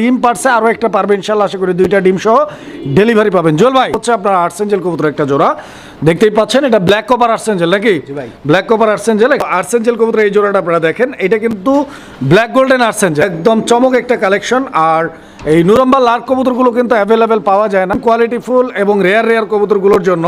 ডিম পারছে আরও একটা পারবে ইনশাল্লাহ আশা করি দুইটা ডিম সহ ডেলিভারি পাবেন। জোল ভাই হচ্ছে আপনার আর্সেঞ্জেল কবুতর একটা জোড়া। দেখতেই পাচ্ছেন এটা ব্ল্যাক কপার আর্সেঞ্জেল নাকি? ভাই। ব্ল্যাক কপার আর্সেঞ্জেল আর্সেঞ্জেল কবুতর এই জোড়াটা আপনারা দেখেন এটা কিন্তু ব্ল্যাক গোল্ডেন আর্সেঞ্জেল একদম চমক একটা কালেকশন আর এই নুরম্বা লার্ক কবুতরগুলো কিন্তু অ্যাভেলেবেল পাওয়া যায় না। কোয়ালিটি ফুল এবং রেয়ার রেয়ার কবুতরগুলোর জন্য।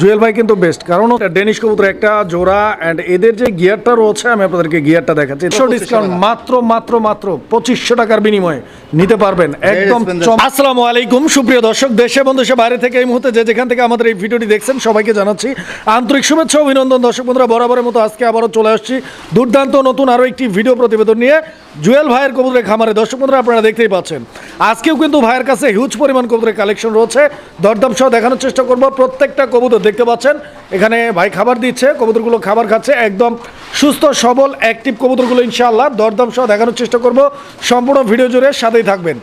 জুয়েল ভাই কিন্তু বেস্ট কারণ ডেনিশ কবুতর একটা জোড়া অ্যান্ড এদের যে গিয়ারটা রয়েছে আমি আপনাদেরকে গিয়ারটা দেখাচ্ছি। ডিসকাউন্ট মাত্র মাত্র মাত্র পঁচিশশো টাকার বিনিময়ে নিতে পারবেন। একদম আসসালামু আলাইকুম সুপ্রিয় দর্শক দেশে এবং দেশের বাইরে থেকে এই মুহূর্তে যে যেখান থেকে আমাদের এই ভিডিওটি দেখছেন সবাইকে জানাচ্ছি আন্তরিক শুভেচ্ছা অভিনন্দন। দর্শক বন্ধুরা বরাবরের মতো আজকে আবারও চলে আসছি। দুর্দান্ত নতুন আরও একটি ভিডিও প্রতিবেদন নিয়ে। জুয়েল ভাইয়ের কবুতরের খামারে। দর্শক বন্ধুরা, আপনারা দেখতেই পাচ্ছেন। আজকেও কিন্তু ভাইয়ের কাছে হিউজ পরিমাণ কবুতরের কালেকশন রয়েছে। দরদাম সহ দেখানোর চেষ্টা করব। প্রত্যেকটা কবুতর দেখতে পাচ্ছেন। এখানে ভাই খাবার দিচ্ছে, কবুতরগুলো খাবার খাচ্ছে। একদম সুস্থ, সবল অ্যাক্টিভ কবুতরগুলো ইনশাআল্লাহ দরদাম সহ দেখানোর চেষ্টা করব। সম্পূর্ণ ভিডিও জুড়ে সাথেই থাকবেন।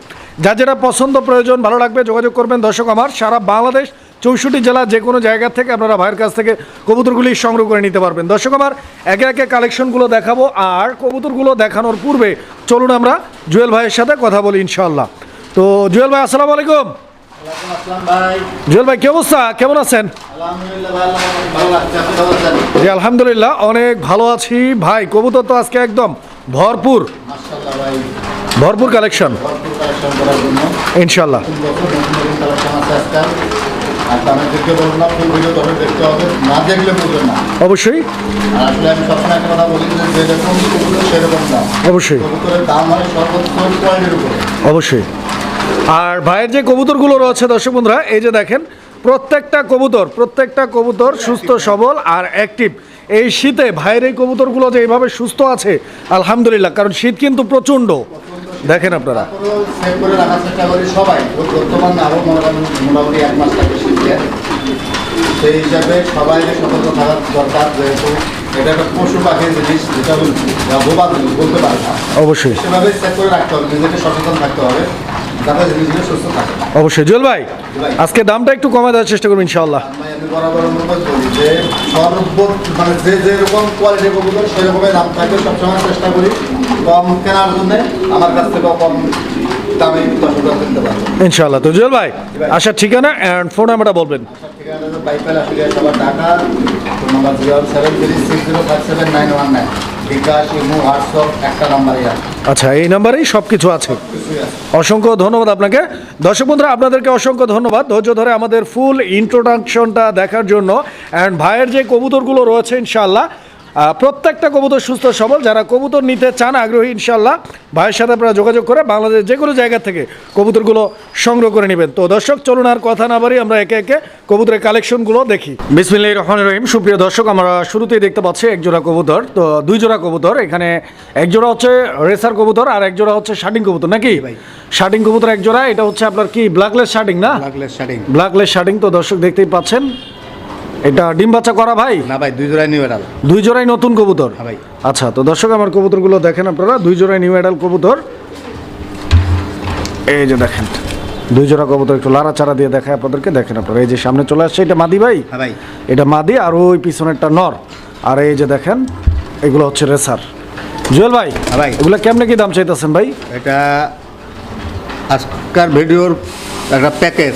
যা যেটা পছন্দ প্রয়োজন, ভালো লাগবে, যোগাযোগ করবেন। দর্শক আমার, সারা বাংলাদেশ চৌষট্টি জেলা যে কোনো জায়গা থেকে আপনারা ভাইয়ের কাছ থেকে কবুতরগুলি সংগ্রহ করে নিতে পারবেন। দর্শক আমার একে একে কালেকশনগুলো দেখাবো আর কবুতরগুলো দেখানোর পূর্বে চলুন আমরা জুয়েল ভাইয়ের সাথে কথা বলি ইনশাল্লাহ তো জুয়েল ভাই আসসালামু আলাইকুম। জুয়েল ভাই কি অবস্থা? কেমন আছেন? আলহামদুলিল্লাহ জি অনেক ভালো আছি। ভাই কবুতর তো আজকে একদম ভরপুর। ভরপুর কালেকশন ইনশাল্লাহ আর তাদেরকে বলব না ভিডিও তবে দেখতে হবে। না দেখলে বুঝবেন না। অবশ্যই। আর আসলে আমি সবসময় একটা কথা বলি যে যেরকম কবুতর সেরকম দাম অবশ্যই। কবুতরের দাম হয় সর্বোচ্চ কোয়ালিটির উপরে। অবশ্যই। আর ভাইয়ের যে কবুতরগুলো রয়েছে দর্শক বন্ধুরা এই যে দেখেন প্রত্যেকটা কবুতর প্রত্যেকটা কবুতর সুস্থ সবল আর অ্যাক্টিভ এই শীতে ভাইয়ের এই কবুতরগুলো যে এইভাবে সুস্থ আছে আলহামদুলিল্লাহ কারণ শীত কিন্তু প্রচণ্ড। দেখেন আপনারা। তারপরেও করে রাখার চেষ্টা করি সবাই। বর্তমান আরও মনে করেন মোটামুটি এক মাস লাগে সেই হিসাবে সবাই সতর্ক থাকার দরকার যেহেতু এটা একটা পশু পাখির জিনিস যেটা বোবা বলতে পারে না। অবশ্যই। সেভাবে করে রাখতে হবে নিজেকে সচেতন থাকতে হবে অবশ্যই। জুয়েল ভাই আজকে দামটা একটু কমে দেওয়ার চেষ্টা করব বরাবর যে মানে যে যেরকম কোয়ালিটির কবুতর সেরকমের দাম থাকে সবসময় চেষ্টা করি। কম কেনার জন্য আমার কাছ থেকেও কম দামে দর্শকরা কিনতে পারবে। ইনশাআল্লাহ। ভাই আসার ঠিকানা অ্যান্ড ফোন নাম্বারটা বলবেন। ঠিকানা Baipail Ashulia Savar Dhaka phone number zero seven three six zero five seven nine one nine. BKash imo WhatsApp একটা নাম্বারই আছে। আচ্ছা এই নাম্বারেই সব কিছু আছে। অসংখ্য ধন্যবাদ আপনাকে। দর্শক বন্ধুরা আপনাদেরকে অসংখ্য ধন্যবাদ। ধৈর্য ধরে আমাদের ফুল ইন্ট্রোডাকশনটা দেখার জন্য। অ্যান্ড ভাইয়ের যে কবুতরগুলো রয়েছে ইনশাল্লাহ আহ, প্রত্যেকটা কবুতর সুস্থ সবল। যারা কবুতর নিতে চান আগ্রহী ইনশাল্লাহ ভাইয়ের সাথে আপনারা যোগাযোগ করে বাংলাদেশ যে কোনো জায়গা থেকে কবুতরগুলো সংগ্রহ করে নেবেন। তো দর্শক চলুন আর কথা না বাড়ি আমরা একে একে কবুতরের কালেকশনগুলো দেখি। বিসমিল্লাহ রহমান রহিম। সুপ্রিয় দর্শক আমরা শুরুতেই দেখতে পাচ্ছি এক জোড়া কবুতর। তো দুই জোড়া কবুতর এখানে এক জোড়া হচ্ছে রেসার কবুতর আর এক জোড়া হচ্ছে শার্টিং কবুতর নাকি? ভাই। শার্টিং কবুতর এক জোড়া এটা হচ্ছে আপনার কি ব্ল্যাকলেস শার্টিং না? লাগলে শার্টিং ব্ল্যাকলেস শার্টিং তো দর্শক দেখতেই পাচ্ছেন। এটা ডিম বাচ্চা করা ভাই? না ভাই দুই জোড়াই নিউ এডাল দুই জোড়াই নতুন কবুতর? হ্যাঁ ভাই। আচ্ছা তো দর্শক আমার কবুতরগুলো দেখেন আপনারা দুই জোড়াই নিউ এডাল কবুতর। এই যে দেখেন দুই জোড়া কবুতর একটু লাড়াচাড়া দিয়ে দেখায় আপনাদেরকে দেখেন আপনারা এই যে সামনে চলে আসছে এটা মাদি ভাই? হ্যাঁ ভাই। এটা মাদি আর ওই পিছনেরটা নর। আর এই যে দেখেন এগুলো হচ্ছে রেসার। জুয়েল ভাই হ্যাঁ ভাই। এগুলো কেমনে কি দাম চাইতেছেন ভাই? এটা আজকার ভিডিওর একটা প্যাকেজ।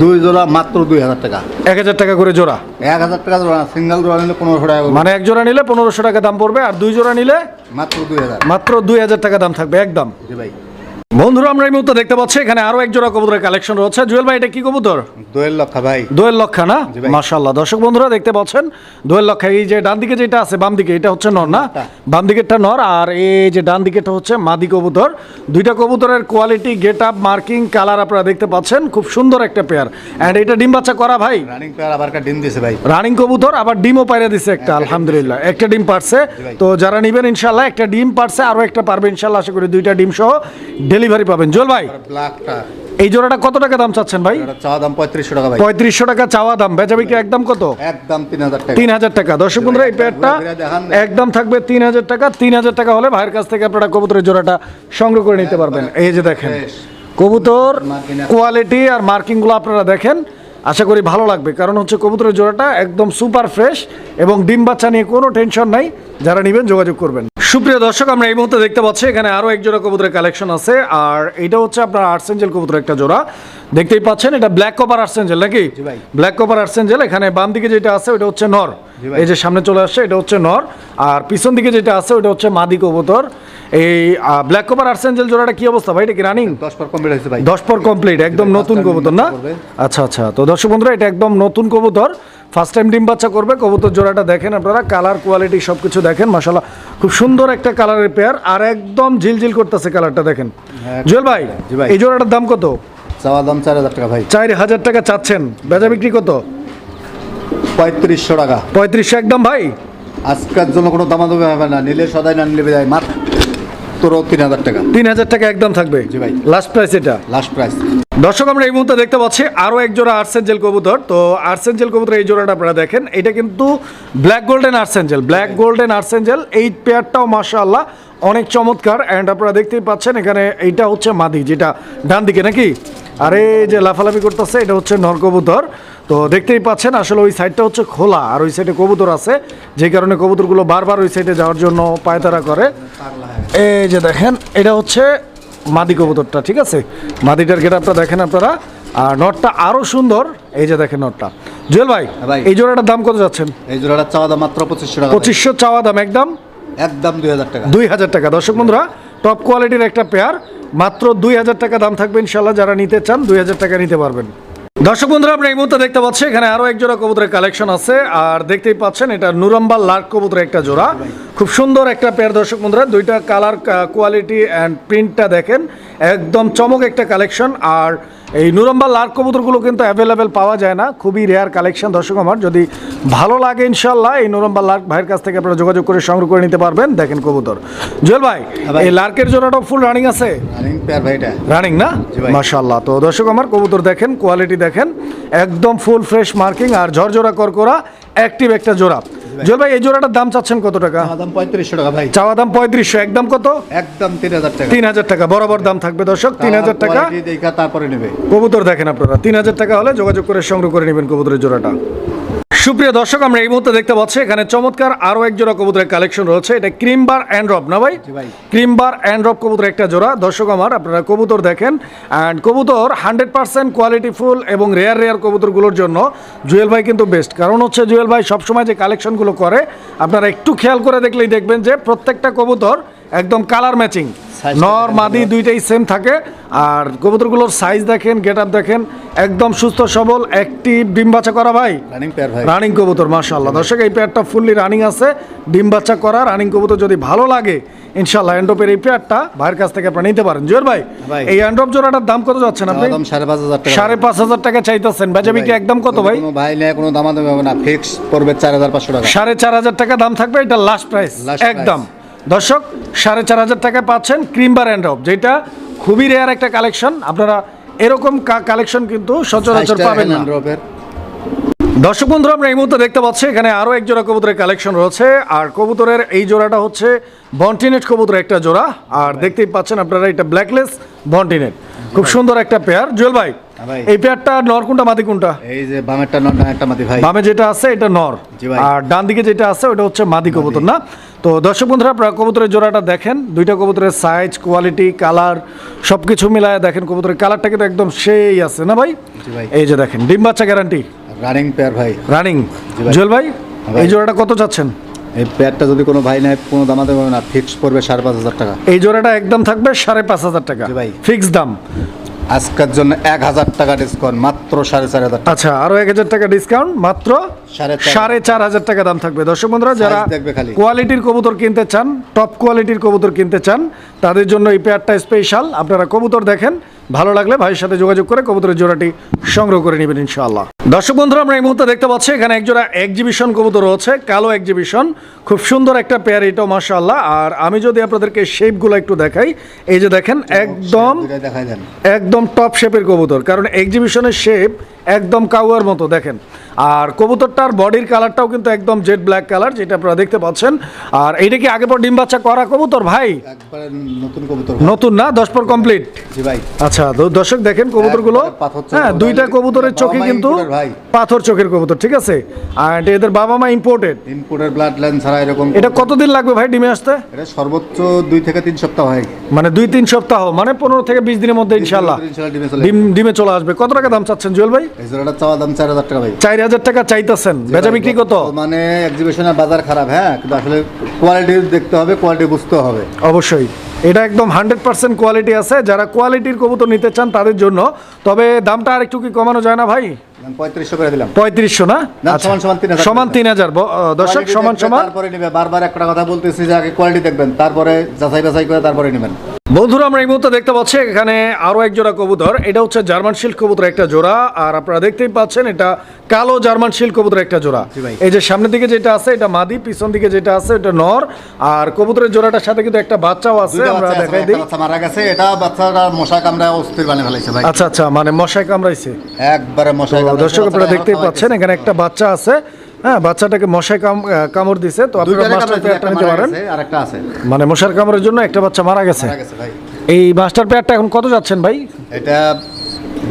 দুই জোড়া মাত্র দুই হাজার টাকা। এক হাজার টাকা করে জোড়া? এক হাজার টাকা জোড়া সিঙ্গেল জোড়া নিলে পনেরোশো টাকা মানে এক জোড়া নিলে পনেরোশো টাকা দাম পড়বে আর দুই জোড়া নিলে মাত্র দুই হাজার। মাত্র দুই হাজার টাকা দাম থাকবে একদম। জি ভাই। বন্ধুরা আমরা এই মুহূর্তে দেখতে পাচ্ছি এখানে আরও এক জোড়া কবুতরের কালেকশন রয়েছে। জুয়েল ভাই এটা কি কবুতর? দোয়েল লক্ষা ভাই। দোয়েল লক্ষা না? দর্শক বন্ধুরা দেখতে পাচ্ছেন দোয়েল লক্ষা এই যে ডান দিকে যেটা আছে বাম দিকে এটা হচ্ছে নর না? বাম দিকেরটা নর আর এই যে ডান দিকেটা হচ্ছে মাদি কবুতর। দুইটা কবুতরের quality get up marking colour আপনারা দেখতে পাচ্ছেন খুব সুন্দর একটা পেয়ার অ্যান্ড এটা ডিম বাচ্চা করা ভাই? রানিং প্লেয়ার আবার একটা ডিম দিয়েছে ভাই। রানিং কবুতর আবার ডিমও পাইরে দিছে একটা আলহামদুলিল্লাহ। একটা ডিম পারছে। তো যারা নিবেন ইনশাল্লাহ একটা ডিম পারছে আরও একটা পারবে ইনশাল্লাহ আশা করি দুইটা ডিম সহ। ডেলিভারি পাবেন। জল ভাই ব্ল্যাকটা। এই জোড়াটা কত টাকা দাম চাচ্ছেন ভাই? চাওয়া দাম পঁয়ত্রিশশো টাকা পঁয়ত্রিশশো টাকা চাওয়া দাম। বেচা বিক্রি একদম কত? একদম তিন হাজার টাকা। তিন হাজার টাকা। দর্শক বন্ধুরা এই না। একদম থাকবে তিন হাজার টাকা। তিন হাজার টাকা হলে ভাইয়ের কাছ থেকে আপনারা কবুতরের জোড়াটা সংগ্রহ করে নিতে পারবেন। এই যে দেখেন কবুতর কোয়ালিটি আর মার্কিংগুলো আপনারা দেখেন। আশা করি ভালো লাগবে। কারণ হচ্ছে কবুতরের জোড়াটা একদম সুপার ফ্রেশ এবং ডিম বাচ্চা নিয়ে কোনো টেনশন নাই। যারা নেবেন যোগাযোগ করবেন। সুপ্রিয় দর্শক আমরা এই মুহূর্তে দেখতে পাচ্ছি এখানে আরও এক জোড়া কবুতরের কালেকশন আছে। আর এটা হচ্ছে আপনার আর্সেঞ্জেল কবুতরের একটা জোড়া। দেখতেই পাচ্ছেন এটা ব্ল্যাক কপার আর্সেঞ্জেল নাকি? ভাই। ব্ল্যাক কপার আর্সেঞ্জেল এখানে বাম দিকে যেটা আছে ওটা হচ্ছে নর। এই যে সামনে চলে আসছে এটা হচ্ছে নর। আর পিছন দিকে যেটা আছে ওটা হচ্ছে মাদি কবুতর। এই ব্ল্যাক কপার আর্সেঞ্জেল জোড়াটা কি অবস্থা ভাই? এটা কি রানিং দশ পর কমপ্লিট হয়েছে ভাই। দশ পর কমপ্লিট একদম নতুন কবুতর না? আচ্ছা আচ্ছা। তো দর্শক বন্ধুরা এটা একদম নতুন কবুতর। ফার্স্ট টাইম ডিম বাচ্চা করবে কবুতর জোড়াটা দেখেন আপনারা কালার কোয়ালিটি সব কিছু দেখেন মাসাল্লাহ খুব সুন্দর একটা কালারের পেয়ার আর একদম ঝিলঝিল করতেছে কালারটা দেখেন। হ্যাঁ। জুয়েল ভাই ভাই। এই জোড়াটার দাম কত? চাওয়া দাম চার হাজার টাকা ভাই। চার হাজার টাকা চাচ্ছেন। বেচা বিক্রি কত? পঁয়ত্রিশশো টাকা। পঁয়ত্রিশশো একদম ভাই। আজকের জন্য কোনো দামাদামি হবে না। নিলে সদাই না নিলে যায় মাত্র তিন হাজার টাকা। তিন হাজার টাকা একদম থাকবে। জি ভাই। লাস্ট প্রাইস এটা। লাস্ট প্রাইস দর্শক আমরা এই মুহূর্তে দেখতে পাচ্ছি আরও এক জোড়া আর্সেঞ্জেল কবুতর। তো আর্সেঞ্জেল কবুতর এই জোড়াটা আপনারা দেখেন। এটা কিন্তু black golden archangel black golden archangel এই পেয়ারটাও মাশাআল্লাহ অনেক চমৎকার। অ্যান্ড আপনারা দেখতেই পাচ্ছেন এখানে এইটা হচ্ছে মাদি যেটা ডান দিকে নাকি? আরে যে লাফালাফি করতেছে এটা হচ্ছে নর কবুতর। তো দেখতেই পাচ্ছেন আসলে ওই সাইডটা হচ্ছে খোলা আর ওই সাইডে কবুতর আছে। যে কারণে কবুতরগুলো বারবার ওই সাইডে যাওয়ার জন্য পায়তারা করে। এই যে দেখেন এটা হচ্ছে মাদি কবুতরটা ঠিক আছে? মাদিটার গেটআপটা দেখেন আপনারা। আর নটটা আরও সুন্দর এই যে দেখেন নটটা জুয়েল ভাই হ্যাঁ ভাই। এই জোড়াটার দাম কত যাচ্ছেন? এই জোড়াটা চাওয়া দাম মাত্র পঁচিশশো টাকা। পঁচিশশো চাওয়া দাম একদম? একদম দুই হাজার টাকা। দুই হাজার টাকা। দর্শক বন্ধুরা টপ কোয়ালিটির একটা পেয়ার মাত্র দুই হাজার টাকা দাম থাকবে ইনশাল্লাহ যারা নিতে চান দুই হাজার টাকা নিতে পারবেন। দর্শক বন্ধুরা আপনি এই মুহূর্তে দেখতে পাচ্ছি, এখানে আরও এক জোড়া কবুতরের কালেকশন আছে। আর দেখতেই পাচ্ছেন, এটা নুরাম্বার লার্ক কবুতরের একটা জোড়া। খুব সুন্দর একটা পেয়ার দর্শক বন্ধুরা দুইটা কালার কোয়ালিটি অ্যান্ড প্রিন্টটা দেখেন। একদম চমক একটা কালেকশন আর এই নুরম্বার লার্ক কবুতরগুলো কিন্তু অ্যাভেলেবেল পাওয়া যায় না। খুবই রেয়ার কালেকশন দর্শক আমার। যদি ভালো লাগে ইনশাল্লাহ এই নুরম্বার লার্ক ভাইয়ের কাছ থেকে আপনারা যোগাযোগ করে সংগ্রহ করে নিতে পারবেন। দেখেন কবুতর। জুয়েল ভাই এই লার্কের জোড়াটা ফুল রানিং আছে? রানিং না? ভাই। তো দর্শক আমার কবুতর দেখেন কোয়ালিটি দেখেন। একদম ফুল ফ্রেশ মার্কিং আর ঝরঝরা করকরা অ্যাক্টিভ একটা জোড়া। জল ভাই এই জোড়াটার দাম চাচ্ছেন কত টাকা? দাম পঁয়ত্রিশশো টাকা ভাই। চাওয়া দাম পঁয়ত্রিশশো একদম কত? একদম তিন হাজার টাকা। তিন হাজার টাকা বরাবর দাম থাকবে দর্শক তিন হাজার টাকা। তারপরে নেবে। কবুতর দেখেন আপনারা তিন হাজার টাকা হলে যোগাযোগ করে সংগ্রহ করে নেবেন কবুতরের জোড়াটা। সুপ্রিয় দর্শক আমরা এই মুহূর্তে দেখতে পাচ্ছি এখানে চমৎকার আরও এক জোড়া কবুতরের কালেকশন রয়েছে। এটা ক্রিম বার অ্যান্ড রব না ভাই? জি ভাই। ক্রিম অ্যান্ড রব কবুতর একটা জোড়া। দর্শক আমার আপনারা কবুতর দেখেন। অ্যান্ড কবুতর হান্ড্রেড পার্সেন্ট কোয়ালিটি ফুল এবং রেয়ার রেয়ার কবুতরগুলোর জন্য জুয়েল ভাই কিন্তু বেস্ট কারণ হচ্ছে জুয়েল ভাই সবসময় যে কালেকশনগুলো করে আপনারা একটু খেয়াল করে দেখলেই দেখবেন যে প্রত্যেকটা কবুতর একদম কালার ম্যাচিং নর মাদি দুইটাই সেম থাকে। আর কবুতরগুলোর সাইজ দেখেন গেট আপ দেখেন একদম সুস্থ সবল অ্যাক্টিভ ডিম বাচ্চা করা ভাই। রানিং পেয়ার ভাই। রানিং কবুতর মাশাআল্লাহ। দর্শক এই পেয়ারটা ফুললি রানিং আছে। ডিম বাচ্চা করা রানিং কবুতর যদি ভালো লাগে ইনশাআল্লাহ এন্ড্রপের এই পেয়ারটা ভাইয়ের কাছ থেকে আপনি নিতে পারেন। জোর ভাই। এই এন্ড্রপ জোড়াটার দাম কত যাচ্ছেন আপনি? চাওয়া দাম সাড়ে পাঁচ হাজার টাকা। সাড়ে পাঁচ হাজার টাকা চাইতেছেন। বেচা বিক্রি একদম কত ভাই? কোনো ভাই নেই কোনো দামাদামি হবে না। ফিক্স হাজার পাঁচশো টাকা। সাড়ে চার হাজার টাকা দাম থাকবে এটা লাস্ট প্রাইস একদম। দর্শক সাড়ে চার হাজার টাকায় পাচ্ছেন ক্রিম অ্যান্ড অ্যান্ড যেটা খুবই রেয়ার একটা কালেকশন আপনারা এরকম কালেকশন কিন্তু সচরাচর পাবেন না। দর্শক বন্ধুরা আমরা এই মুহূর্তে দেখতে পাচ্ছি এখানে আরও এক জোড়া কবুতরের কালেকশন রয়েছে। আর কবুতরের এই জোড়াটা হচ্ছে বন্টিনেট কবুতরের একটা জোড়া। আর দেখতেই পাচ্ছেন আপনারা এটা ব্ল্যাকলেস বন্টিনেট খুব সুন্দর একটা পেয়ার জুয়েল ভাই। এই পেয়ারটা নর কোনটা মাদি কোনটা? এই যে বামেরটা নট একটা মাটি ভাই। বামে যেটা আছে এটা নর। আর ডান দিকে যেটা আছে ওটা হচ্ছে মাদি কবুতর না? তো দর্শক বন্ধুরা আপনারা কবুতরের জোড়াটা দেখেন। দুইটা কবুতরের সাইজ কোয়ালিটি কালার সবকিছু মিলায় দেখেন কবুতরের কালারটা কিন্তু একদম সেই আছে না ভাই? এই যে দেখেন ডিম বাচ্চা গ্যারান্টি রানিং পেয়ার ভাই। রানিং ভাই। জুয়েল ভাই হ্যাঁ এই জোড়াটা কত চাচ্ছেন? এই পেয়ারটা যদি কোনো ভাই নেয় কোনো দামাদামি হবে না। ফিক্স পড়বে সাড়ে পাঁচ হাজার টাকা। এই জোড়াটা একদম থাকবে সাড়ে পাঁচ হাজার টাকা। ভাই। ফিক্স দাম। আজকের জন্য এক হাজার টাকা ডিসকাউন্ট মাত্র সাড়ে চার হাজার টাকা আচ্ছা আরও এক হাজার টাকা ডিসকাউন্ট মাত্র সাড়ে চার। হাজার টাকা দাম থাকবে দর্শক বন্ধুরা যারা। কোয়ালিটির কবুতর কিনতে চান টপ কোয়ালিটির কবুতর কিনতে চান তাদের জন্য এই পেয়ারটা স্পেশাল আপনারা কবুতর দেখেন ভালো লাগলে ভাইয়ের সাথে যোগাযোগ করে কবুতরের জোড়াটি সংগ্রহ করে নেবেন ইনশাআল্লাহ। দর্শক বন্ধুরা আমরা এই মুহূর্তে দেখতে পাচ্ছি এখানে এক জোড়া এক্সিবিশন কবুতর রয়েছে কালো এক্সিবিশন খুব সুন্দর একটা পেয়ার এটাও মাশাআল্লাহ। আর আমি যদি আপনাদেরকে শেপগুলো একটু দেখাই এই যে দেখেন একদম একদম টপ শেপের কবুতর কারণ এক্সিবিশনের শেপ একদম কাউয়ার মতো দেখেন। আর কবুতরটার বডির কালারটাও কিন্তু একদম জেড ব্ল্যাক কালার যেটা আপনারা দেখতে পাচ্ছেন। আর এইটা কি আগে পর ডিম বাচ্চা করা কবুতর ভাই? নতুন কবুতর নতুন না? দশ পর কমপ্লিট জি ভাই। আচ্ছা দর্শক দেখেন কবুতরগুলো। একবারে পাথর চোখের হ্যাঁ দুইটা কবুতরের চোখে কিন্তু পাথর চোখের কবুতর ঠিক আছে? আর এদের বাবা মা ইম্পোর্টেড ইনপুটের ব্লাড লাইন ছাড়া এরকম এটা কতদিন লাগবে ভাই ডিমে আসতে? এটা সর্বোচ্চ দুই থেকে তিন সপ্তাহ হয়। মানে দুই তিন সপ্তাহ মানে পনেরো থেকে বিশ দিনের মধ্যে ইনশাল্লাহ ডিমে চলে ডিম চলে আসবে। কত টাকা দাম চাচ্ছেন জুয়েল ভাই? চাওয়া দাম চার হাজার টাকা ভাই। চার হাজার টাকা চাইতেছেন। বেচা বিক্রি কত? মানে এক্সিবিশনের বাজার খারাপ হ্যাঁ কিন্তু আসলে কোয়ালিটি দেখতে হবে কোয়ালিটি বুঝতে হবে। অবশ্যই। এটা একদম হান্ড্রেড পার্সেন্ট কোয়ালিটি আছে। যারা কোয়ালিটির কবুতর নিতে চান তাদের জন্য। তবে দামটা আর একটু কি কমানো যায় না ভাই? পঁয়ত্রিশশো করে দিলাম। পঁয়ত্রিশশো না? আচ্ছা। সমান সমান 3000 সমান তিন হাজার। দর্শক সমান সমান। তারপরে নেবে। বারবার একটা কথা বলতেছি যে আগে কোয়ালিটি দেখবেন তারপরে যাচাই বাছাই করে তারপরে নেবেন। বন্ধুরা আমরা এই মুহূর্তে দেখতে পাচ্ছি এখানে আরও এক জোড়া কবুতর। এটা হচ্ছে জার্মান শিল্ক কবুতর একটা জোড়া আর আপনারা দেখতেই পাচ্ছেন এটা কালো জার্মান শিল্ক কবুতর একটা জোড়া। এই যে সামনের দিকে যেটা আছে এটা মাদি পিছন দিকে যেটা আছে এটা নর আর কবুতরের জোড়াটার সাথে কিন্তু একটা বাচ্চাও আছে আমরা দেখাই দিই। মারা গেছে এটা বাচ্চাটা মশা কামড়ায় অস্থির বানিয়ে ফেলাইছে ভাই। আচ্ছা আচ্ছা মানে মশায় কামড়াইছে। একবারে কামড়াইছে, দর্শক আপনারা দেখতেই পাচ্ছেন এখানে একটা বাচ্চা আছে হ্যাঁ বাচ্চাটাকে মশায় কামড় দিছে তো একটা নিতে পারেন। আর একটা আছে। মানে মশার কামড়ের জন্য একটা বাচ্চা মারা গেছে। এই পেয়ারটা এখন কত যাচ্ছেন ভাই? এটা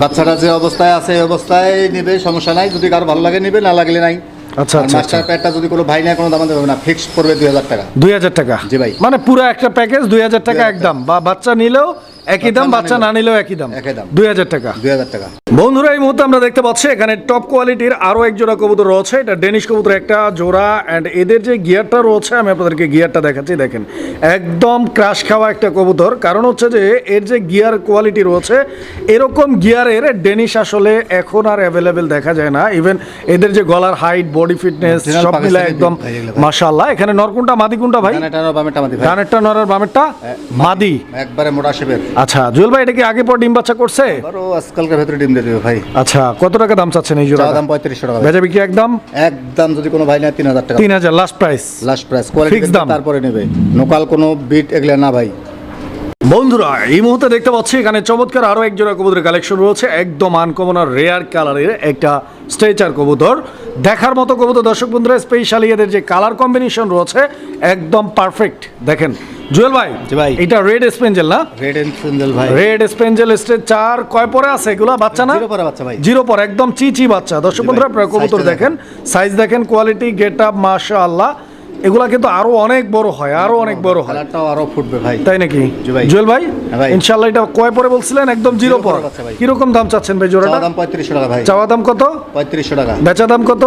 বাচ্চাটা যে অবস্থায় আছে এই অবস্থায় নিবে সমস্যা নাই। যদি কারও ভালো লাগে নিবে না লাগলে নাই। আচ্ছা, আচ্ছা, মাস্টার প্যাডটা যদি কোনো ভাই না কোনো দাম দেবে না। ফিক্স পড়বে দুই হাজার টাকা। দুই হাজার টাকা? জি ভাই। মানে পুরো একটা প্যাকেজ দুই হাজার টাকা একদম। বা বাচ্চা নিলেও একই দাম বাচ্চা না নিলেও একই দাম। একই দাম। দুই হাজার টাকা। দুই হাজার টাকা। বন্ধুরা এই মুহূর্তে আমরা দেখতে পাচ্ছি এখানে টপ কোয়ালিটির আরও এক জোড়া কবুতর রয়েছে। এটা ডেনিশ কবুতর একটা জোড়া অ্যান্ড এদের যে গিয়ারটা রয়েছে আমি আপনাদেরকে গিয়ারটা দেখাচ্ছি দেখেন। একদম ক্রাশ খাওয়া একটা কবুতর। কারণ হচ্ছে যে এর যে গিয়ার কোয়ালিটি রয়েছে এরকম গিয়ারের ডেনিশ আসলে এখন আর অ্যাভেলেবেল দেখা যায় না। ইভেন এদের যে গলার হাইট বডি ফিটনেস সব মিলে একদম ভাই। এখানে নরকুনটা মাদি কোনটা ভাই। ডানেরটা ভাই নরের বামেরটা? মাদি। একবারে মোটা শেপের আচ্ছা জুয়েল ভাই এটা কি আগে পর ডিম বাচ্চা করছে? আরও আজকালকার ভেতরে ডিম দিয়ে দেবে ভাই। আচ্ছা কত টাকা দাম চাচ্ছেন এই জোড়া দাম পঁয়ত্রিশশো টাকা। বেচা বিক্রি একদম? একদম যদি কোনো ভাই নেয় তিন হাজার টাকা। তিন হাজার last price last price quality দাম। তারপরে নেবে। নোকাল কোনো বিট এগুলো না ভাই। বন্ধুরা এই মুহূর্তে দেখতে পাচ্ছি এখানে চমৎকার আরও এক জোড়া কবুতরের কালেকশন রয়েছে একদম আনকমন আর রেয়ার কালারের একটা স্ট্রেচার কবুতর। দেখার মতো কবুতর দর্শক বন্ধুরা স্পেশালি এদের যে কালার কম্বিনেশন রয়েছে একদম পারফেক্ট দেখেন জুয়েল ভাই ভাই। এটা রেড স্পেঞ্জেল না? রেড সিঙ্গেল ভাই। রেড স্পেঞ্জেল স্টেজ চার কয় পরে আছে এগুলা? বাচ্চা না? জিরো পরে বাচ্চা ভাই। জিরো পরে একদম চিচি বাচ্চা। দর্শক বন্ধুরা কবুতর দেখেন। সাইজ দেখেন কোয়ালিটি গেট আপ মাশাআল্লাহ। এগুলা কিন্তু আরও অনেক বড় হয় আরও অনেক বড় হয়। কালারটাও আরও ফুটবে ভাই। তাই নাকি? জুয়েল ভাই হ্যাঁ ইনশাআল্লাহ এটা কয় পরে বলছিলেন? একদম জিরো পর ভাই। কীরকম দাম চাচ্ছেন ভাই জোড়াটা? দাম পঁয়ত্রিশশো টাকা ভাই। চাওয়া দাম কত? পঁয়ত্রিশশো টাকা। বেচা দাম কত?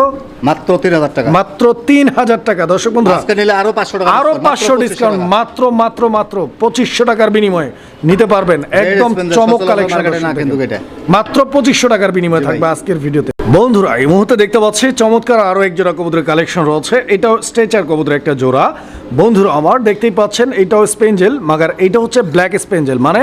মাত্র তিন হাজার টাকা। মাত্র তিন হাজার টাকা। দর্শক বন্ধুরা আজকে নিলে আরও পাঁচশো টাকা আরও discount, মাত্র পাঁচশো ডিসকাউন্ট মাত্র মাত্র মাত্র পঁচিশশো টাকার বিনিময়ে নিতে পারবেন। একদম চমক কালেকশন না কিন্তু এটা। মাত্র পঁচিশশো টাকার বিনিময়ে থাকবে ভাই। আজকের ভিডিওতে। বন্ধুরা এই মুহূর্তে দেখতে পাচ্ছি চমৎকার আরও এক জোড়া কবুতরের কালেকশন রয়েছে। এটাও স্ট্রেচার কবুতরের একটা জোড়া। বন্ধুরা আমার দেখতেই পাচ্ছেন এটাও স্পেঞ্জেল মাগার এটা হচ্ছে ব্ল্যাক স্পেঞ্জেল মানে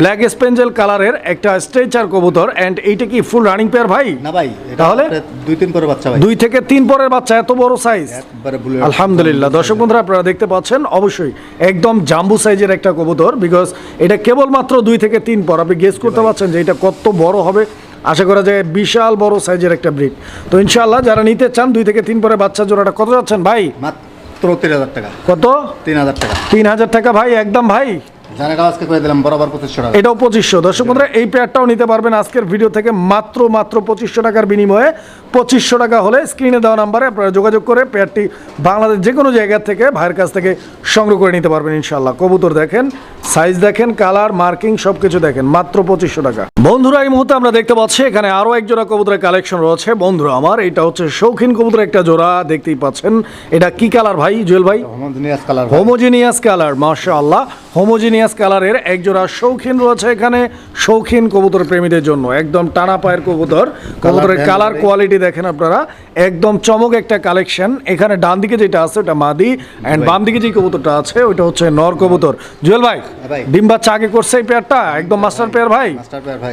ব্ল্যাক স্পেঞ্জেল কালারের একটা স্ট্রেচার কবুতর। এন্ড এইটা কি ফুল রানিং পেয়ার ভাই? না ভাই এটা তাহলে? দুই তিন করে বাচ্চা ভাই। দুই থেকে তিন পরের বাচ্চা এত বড় সাইজ আলহামদুলিল্লাহ। দর্শক বন্ধুরা আপনারা দেখতে পাচ্ছেন অবশ্যই একদম জাম্বু সাইজের একটা কবুতর বিকজ এটা কেবলমাত্র দুই থেকে তিন পর। আপনি গেস করতে পারছেন যে এটা কত বড় হবে। আশা করা যায় বিশাল বড় সাইজের একটা ব্রিড তো ইনশাআল্লাহ যারা নিতে চান দুই থেকে তিন পরে বাচ্চা জোড়াটা কত যাচ্ছেন ভাই? মাত্র তিন হাজার টাকা। কত? তিন হাজার টাকা। তিন হাজার টাকা ভাই একদম ভাই। এটাও পঁচিশশো। দর্শক বন্ধুরা এই পেয়ারটাও নিতে পারবেন আজকের ভিডিও থেকে মাত্র মাত্র পঁচিশশো টাকার বিনিময়ে। পঁচিশশো টাকা হলে স্ক্রিনে দেওয়া নাম্বারে আপনারা যোগাযোগ করে পেয়ারটি বাংলাদেশ যে কোনো জায়গা থেকে ভাইয়ের কাছ থেকে সংগ্রহ করে নিতে পারবেন ইনশাল্লাহ কবুতর দেখেন সাইজ দেখেন কালার মার্কিং সব কিছু দেখেন মাত্র পঁচিশশো টাকা। বন্ধুরা এই মুহূর্তে আমরা দেখতে পাচ্ছি এখানে আরও এক জোড়া কবুতরের কালেকশন রয়েছে। বন্ধুরা আমার এটা হচ্ছে শৌখিন কবুতরের একটা জোড়া দেখতেই পাচ্ছেন। এটা কি কালার ভাই জুয়েল ভাই? হোমোজিনিয়াস কালার হোমোজিনিয়াস কালার মাশাআল্লাহ। হোমোজিনিয়াস কালারের একজোড়া শৌখিন রয়েছে এখানে শৌখিন কবুতর প্রেমীদের জন্য। একদম টানা পায়ের কবুতর। কবুতরের কালার কোয়ালিটি দেখেন আপনারা। একদম চমক একটা কালেকশন এখানে ডান দিকে যেটা আছে ওটা মাদি। অ্যান্ড বাম দিকে যে কবুতরটা আছে ওইটা হচ্ছে নর কবুতর। জুয়েল ভাই হ্যাঁ ভাই। ডিম বাচ্চা আগে করছে এই পেয়ারটা একদম মাস্টার পেয়ার ভাই? ভাই।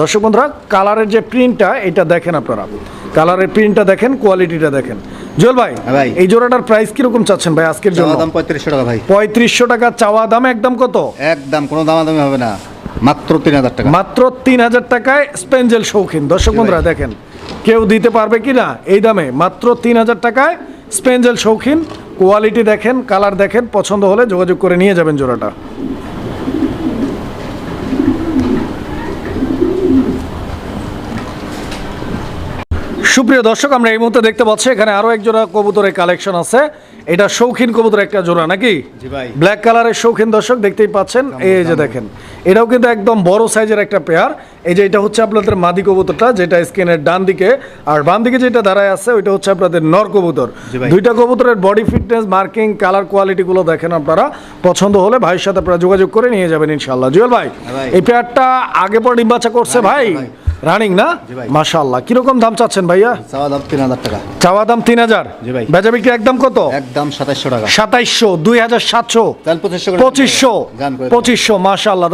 দর্শক বন্ধুরা কালারের যে প্রিন্টটা এটা দেখেন আপনারা। কালারের প্রিন্টটা দেখেন কোয়ালিটিটা দেখেন। জুয়েল ভাই হ্যাঁ ভাই। এই জোড়াটার প্রাইস কীরকম চাচ্ছেন ভাই আজকের জন্য? দাম পঁয়ত্রিশশো টাকা ভাই। পঁয়ত্রিশশো টাকা চাওয়া দাম একদম কত? একদম কোনো দামাদামি হবে না। মাত্র তিন হাজার টাকা। মাত্র তিন হাজার টাকায় স্পেঞ্জেল শৌখিন। দর্শক বন্ধুরা দেখেন কেউ দিতে পারবে কি না? এই দামে মাত্র তিন হাজার টাকায় স্পেঞ্জেল শৌখিন। কোয়ালিটি দেখেন কালার দেখেন পছন্দ হলে যোগাযোগ করে নিয়ে যাবেন জোড়াটা। সুপ্রিয় দর্শক আমরা এই মুহূর্তে দেখতে পাচ্ছি এখানে আরও এক জোড়া কবুতরের কালেকশন আছে। এটা শৌখিন কবুতর একটা জোড়া নাকি? ব্ল্যাক কালারের শৌখিন দর্শক দেখতেই পাচ্ছেন। এই যে দেখেন এটাও কিন্তু একদম বড় সাইজের একটা পেয়ার এই যে এটা হচ্ছে আপনাদের মাদি কবুতরটা যেটা স্ক্রিনের ডান দিকে। আর বাম দিকে যেটা দাঁড়ায় আছে ওইটা হচ্ছে আপনাদের নর কবুতর। দুইটা কবুতরের body fitness marking colour quality গুলো দেখেন আপনারা। পছন্দ হলে ভাইয়ের সাথে আপনারা যোগাযোগ করে নিয়ে যাবেন ইনশাল্লাহ জুয়েল ভাই হ্যাঁ এই পেয়ারটা আগে পর ডিম বাচ্চা করছে ভাই? ভাই। রানিং না? জি ভাই। মাশাল্লাহ কীরকম দাম চাচ্ছেন ভাইয়া? চাওয়া দাম তিন হাজার টাকা। চাওয়া দাম তিন হাজার? জি ভাই। বেচা বিক্রি একদম কত? একদম সাতাশশো টাকা। সাতাইশশো দুই হাজার সাতশো। তাহলে পঁচিশশো করে পঁচিশশো। গান পঁচিশশো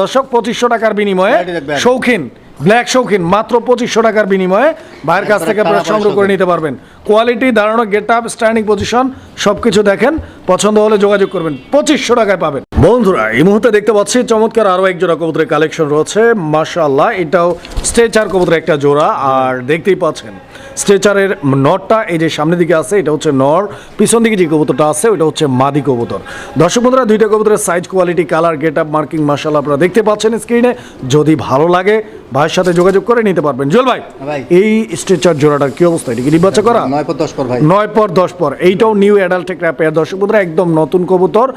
দর্শক পঁচিশশো টাকার বিনিময়ে শৌখিন ব্ল্যাক শৌখিন মাত্র পঁচিশশো টাকার বিনিময়ে ভাইয়ের কাছ থেকে আপনারা সংগ্রহ করে নিতে পারবেন। কোয়ালিটি দাঁড়ানো গেট আপ স্ট্যান্ডিং পজিশন সব কিছু দেখেন। পছন্দ হলে যোগাযোগ করবেন। পঁচিশশো টাকায় পাবেন। বন্ধুরা এই মুহূর্তে দেখতে পাচ্ছি চমৎকার আরও এক জোড়া কবুতরের কালেকশন রয়েছে। মাশাল্লাহ এটাও স্ট্রেচার কবুতরের একটা জোড়া। আর দেখতেই পাচ্ছেন স্ট্রেচারের নটটা এই যে সামনের দিকে আছে এটা হচ্ছে নর। পিছন দিকে যে কবুতরটা আছে ওটা হচ্ছে মাদি কবুতর। দর্শক বন্ধুরা দুইটা কবুতরের size quality colour get up marking martial আপনারা দেখতে পাচ্ছেন স্ক্রিনে যদি ভালো লাগে ভাইয়ের সাথে যোগাযোগ করে নিতে পারবেন। জল ভাই ভাই। এই স্ট্রেচার জোড়াটার কি অবস্থা? এটা কি নির্বাচন করা? নয় পর দশ পর ভাই। নয় পর দশ পর। এইটাও নিউ অ্যাডাল্ট পেয়ার দর্শক বন্ধুরা একদম নতুন কবুতর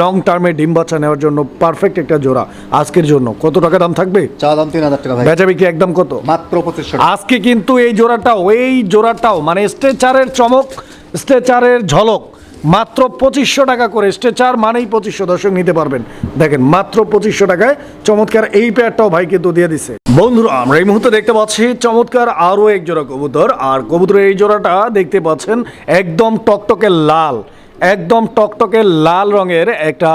লং টার্মে ডিম বাচ্চা নেওয়ার জন্য পারফেক্ট একটা জোড়া। আজকের জন্য কত টাকা দাম থাকবে? চাওয়া দাম তিন হাজার টাকা ভাই। বেচা বিক্রি একদম কত? মাত্র পঁচিশশো আজকে কিন্তু এই জোড়াটাও এই জোড়াটাও মানে স্ট্রেচারের চমক স্ট্রেচারের ঝলক মাত্র পঁচিশশো টাকা করে স্ট্রেচার মানেই পঁচিশশো দর্শক নিতে পারবেন। দেখেন মাত্র পঁচিশশো টাকায় চমৎকার এই পেয়ারটাও ভাই কিন্তু দিয়ে দিছে। বন্ধুরা আমরা এই মুহূর্তে দেখতে পাচ্ছি চমৎকার আরও এক জোড়া কবুতর আর কবুতরের এই জোড়াটা দেখতে পাচ্ছেন একদম টকটকে লাল। একদম টকটকে লাল রঙের একটা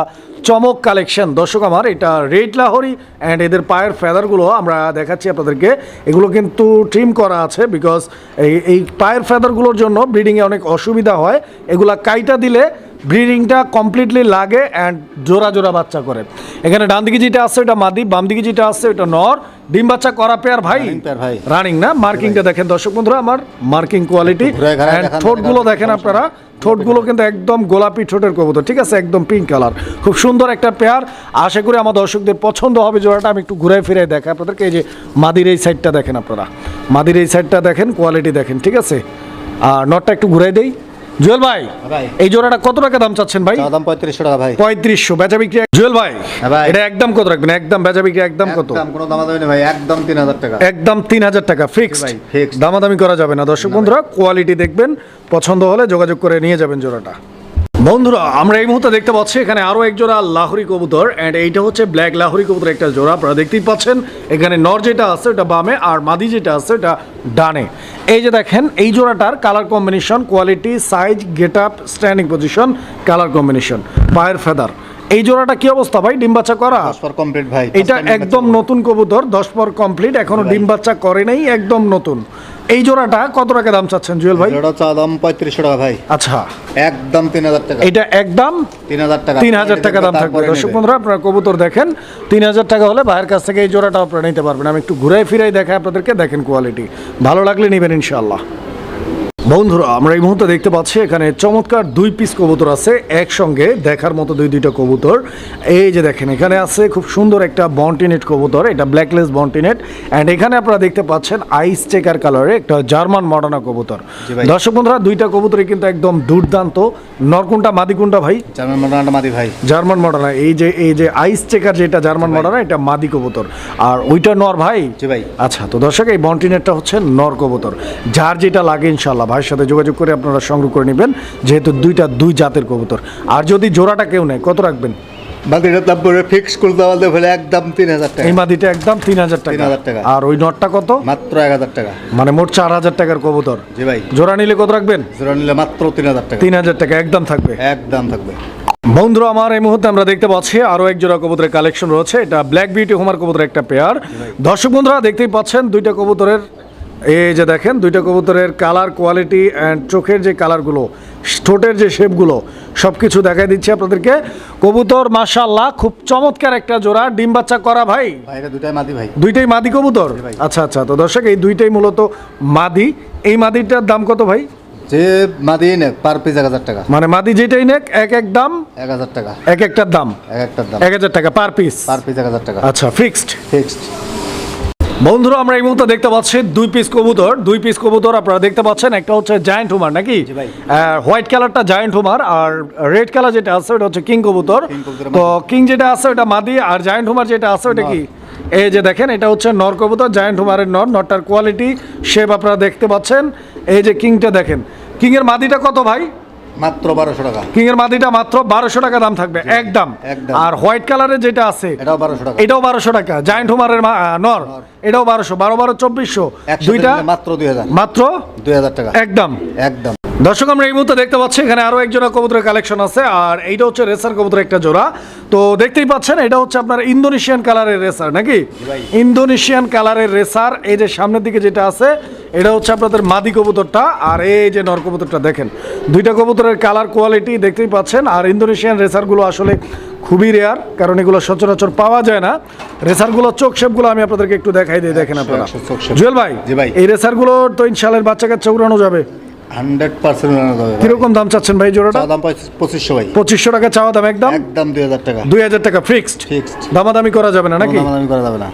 চমক কালেকশন। দর্শক আমার, এটা রেড লাহরি অ্যান্ড এদের পায়ের ফেদারগুলো আমরা দেখাচ্ছি আপনাদেরকে। এগুলো কিন্তু ট্রিম করা আছে বিকজ এই এই পায়ের ফেদারগুলোর জন্য ব্রিডিংয়ে অনেক অসুবিধা হয়। এগুলা কাইটা দিলে ব্রিডিংটা কমপ্লিটলি লাগে অ্যান্ড জোড়া জোড়া বাচ্চা করে। এখানে ডান দিকে যেটা আছে ওটা মাদি বাম দিকে যেটা আছে ওটা নর। ডিম বাচ্চা করা পেয়ার ভাই? ভাই। রানিং না? মার্কিংটা দেখেন দর্শক বন্ধুরা আমার মার্কিং কোয়ালিটি ঠোঁটগুলো দেখেন আপনারা। ঠোঁটগুলো কিন্তু একদম গোলাপি ঠোঁটের কবুতর ঠিক আছে? একদম পিঙ্ক কালার খুব সুন্দর একটা পেয়ার আশা করি আমার দর্শকদের পছন্দ হবে জোড়াটা। আমি একটু ঘুরে ফিরে দেখাই আপনাদেরকে। এই যে মাদির এই সাইডটা দেখেন আপনারা। মাদির এই সাইডটা দেখেন কোয়ালিটি দেখেন ঠিক আছে? আর নটটা একটু ঘুরে দেই। জুয়েল ভাই ভাই। এই জোড়াটা কত টাকা দাম চাচ্ছেন ভাই? দাম পঁয়ত্রিশশো টাকা ভাই। পঁয়ত্রিশশো বেচা বিক্রি জুয়েল ভাই হ্যাঁ ভাই। এটা একদম কত রাখবেন? একদম বেচা বিক্রি একদম কত? একদম কোনো দাম দামি নেই ভাই একদম তিন হাজার টাকা। একদম তিন হাজার টাকা ফিক্স। দামাদামি করা যাবে না। দর্শক বন্ধুরা কোয়ালিটি দেখবেন পছন্দ হলে যোগাযোগ করে নিয়ে যাবেন জোড়াটা। বন্ধুরা, আমরা এই মুহূর্তে দেখতে পাচ্ছি এখানে আরও এক জোড়া লাহরি কবুতর অ্যান্ড এইটা হচ্ছে ব্ল্যাক লাহরি কবুতর একটা জোড়া। আপনারা দেখতেই পাচ্ছেন, এখানে নর যেটা আছে ওটা বামে, আর মাদি যেটা আছে ওটা ডানে। এই যে দেখেন, এই জোড়াটার colour combination quality size get up standing position colour combination পায়ের ফেদার এই জোড়াটা কি অবস্থা ভাই? ডিম বাচ্চা করা? দশ পর কমপ্লিট ভাই এটা একদম নতুন কবুতর দশ পর কমপ্লিট এখনও ডিম বাচ্চা করে নাই একদম নতুন। এই জোড়াটা কত টাকা দাম চাচ্ছেন জুয়েল ভাই? এটা চাওয়া দাম পঁয়ত্রিশশো টাকা ভাই। আচ্ছা। একদম তিন হাজার টাকা। এটা একদম তিন হাজার টাকা। তিন হাজার টাকা দাম থাকবে। দর্শক বন্ধুরা আপনারা কবুতর দেখেন তিন হাজার টাকা হলে ভাইয়ের কাছ থেকে এই জোড়াটা আপনারা নিতে পারবেন। আমি একটু ঘুরাই ফিরাই দেখাই আপনাদেরকে দেখেন কোয়ালিটি ভালো লাগলে নেবেন ইনশাল্লাহ বন্ধুরা আমরা এই মুহূর্তে দেখতে পাচ্ছি এখানে চমৎকার দুই পিস কবুতর আছে একসঙ্গে দেখার মতো দুই দুইটা কবুতর। এই যে দেখেন এখানে আছে খুব সুন্দর একটা বন্টিনেট কবুতর এটা ব্ল্যাকলেস বন্টিনেট অ্যান্ড এখানে আপনারা দেখতে পাচ্ছেন আইস চেকার কালারে একটা জার্মান মডার্না কবুতর। দর্শক বন্ধুরা দুইটা কবুতরই কিন্তু একদম দুর্দান্ত। নরকুনটা মাদিকুনটা ভাই? জার্মান মোটামুটি মাদি ভাই। জার্মান মডার্না এই যে এই যে আইস চেকার যেটা জার্মান মডার্না এটা মাদি কবুতর। আর ওইটা নর ভাই? জি ভাই। আচ্ছা তো দর্শক এই বন্টিনেটটা হচ্ছে নর কবুতর। যার যেটা লাগে ইনশাল্লাহ ভাইয়ের সাথে যোগাযোগ করে আপনারা সংগ্রহ করে নেবেন যেহেতু দুইটা দুই জাতের কবুতর। আর যদি জোড়াটা কেউ নেয় কত রাখবেন? বাকিটা দাম পড়বে ফিক্স করে দেওয়া দেবে একদম তিন হাজার টাকা। এই মাদিটা একদম তিন হাজার টাকা। 3,000 টাকা। আর ওই নটটা কত? মাত্র এক হাজার টাকা। মানে মোট চার হাজার টাকার কবুতর। জি ভাই। জোড়া নিলে কত রাখবেন? জোড়া নিলে মাত্র তিন হাজার টাকা। তিন হাজার টাকা একদম থাকবে। একদম থাকবে। বন্ধুরা আমার এই মুহূর্তে আমরা দেখতে পাচ্ছি আরও এক জোড়া কবুতরের কালেকশন রয়েছে। এটা ব্ল্যাক বিউটি হোমার কবুতরের একটা পেয়ার দর্শক বন্ধুরা দেখতেই পাচ্ছেন দুইটা কবুতরের এই যে দেখেন দুইটা কবুতরের কালার কোয়ালিটি অ্যান্ড চোখের যে কালারগুলো ঠোঁটের যে শেপগুলো সব কিছু দেখাই দিচ্ছি আপনাদেরকে। কবুতর মাশাল্লাহ খুব চমৎকার একটা জোড়া। ডিম বাচ্চা করা ভাই? দুটাই মাদি ভাই। দুইটাই মাদি কবুতর। আচ্ছা আচ্ছা তো দর্শক এই দুইটাই মূলত মাদি। এই মাদিটার দাম কত ভাই? যে মাদি নে পার পিস এক হাজার টাকা। মানে মাদি যেটাই নেক এক এক দাম? এক হাজার টাকা। এক একটার দাম? এক একটার দাম। এক হাজার টাকা পার পিস পার পিস এক হাজার টাকা। আচ্ছা ফিক্সড ফিক্সড বন্ধুরা আমরা এই মুহূর্তে দেখতে পাচ্ছি দুই পিস কবুতর দুই পিস কবুতর আপনারা দেখতে পাচ্ছেন। একটা হচ্ছে জায়ান্ট হুমার নাকি। হোয়াইট কালারটা জায়ান্ট হুমার আর রেড কালার যেটা আছে ওটা হচ্ছে কিং কবুতর। তো কিং যেটা আছে ওটা মাদি আর জায়েন্ট হুমার যেটা আছে ওটা কি? এই যে দেখেন এটা হচ্ছে নর কবুতর জায়ান্ট হুমারের নর। নরটার কোয়ালিটি শেপ আপনারা দেখতে পাচ্ছেন। এই যে কিংটা দেখেন। কিংয়ের এর মাদিটা কত ভাই? মাত্র বারোশো টাকা। কিং এর মাদিটা মাত্র বারোশো টাকা দাম থাকবে একদম। একদম। আর হোয়াইট কালারের যেটা আছে এটাও বারোশো টাকা। এটাও বারোশো টাকা। জায়ান্ট হুমারের নর এটাও বারোশো বারো বারো চব্বিশশো। দুইটা? মাত্র দুই হাজার। মাত্র? দুই হাজার টাকা। একদম। একদম। দর্শক আমরা এই মুহূর্তে দেখতে পাচ্ছি এখানে আরও এক জোড়া কবুতরের কালেকশন আছে আর এইটা হচ্ছে রেসার কবুতরের একটা জোড়া। তো দেখতেই পাচ্ছেন এটা হচ্ছে আপনার ইন্দোনেশিয়ান কালারের রেসার নাকি? ইন্দোনেশিয়ান কালারের রেসার এই যে সামনের দিকে যেটা আছে এটা হচ্ছে আপনাদের মাদি কবুতরটা আর এই যে নর কবুতরটা দেখেন দুইটা কবুতরের কালার কোয়ালিটি দেখতেই পাচ্ছেন আর ইন্দোনেশিয়ান রেসারগুলো আসলে খুবই রেয়ার কারণ এগুলো সচরাচর পাওয়া যায় না। রেসারগুলো চোখ শেপগুলো আমি আপনাদেরকে একটু দেখাই দিই দেখেন আপনারা। একশো চোখ shape। জুয়েল ভাই। এই রেসারগুলো তো ইনশাল্লাহ বাচ্চা কাচ্চা উড়ানো যাবে। হান্ড্রেড পার্সেন্ট কীরকম দাম চাচ্ছেন ভাই জোড়াটা? দাম পঁচিশ- পঁচিশশো ভাই। পঁচিশশো টাকা চাওয়া দাম একদম? একদম দুই হাজার টাকা। দুই হাজার টাকা ফিক্সড ফিক্সড দামাদামি করা যাবে না নাকি? দামাদামি করা যাবে না।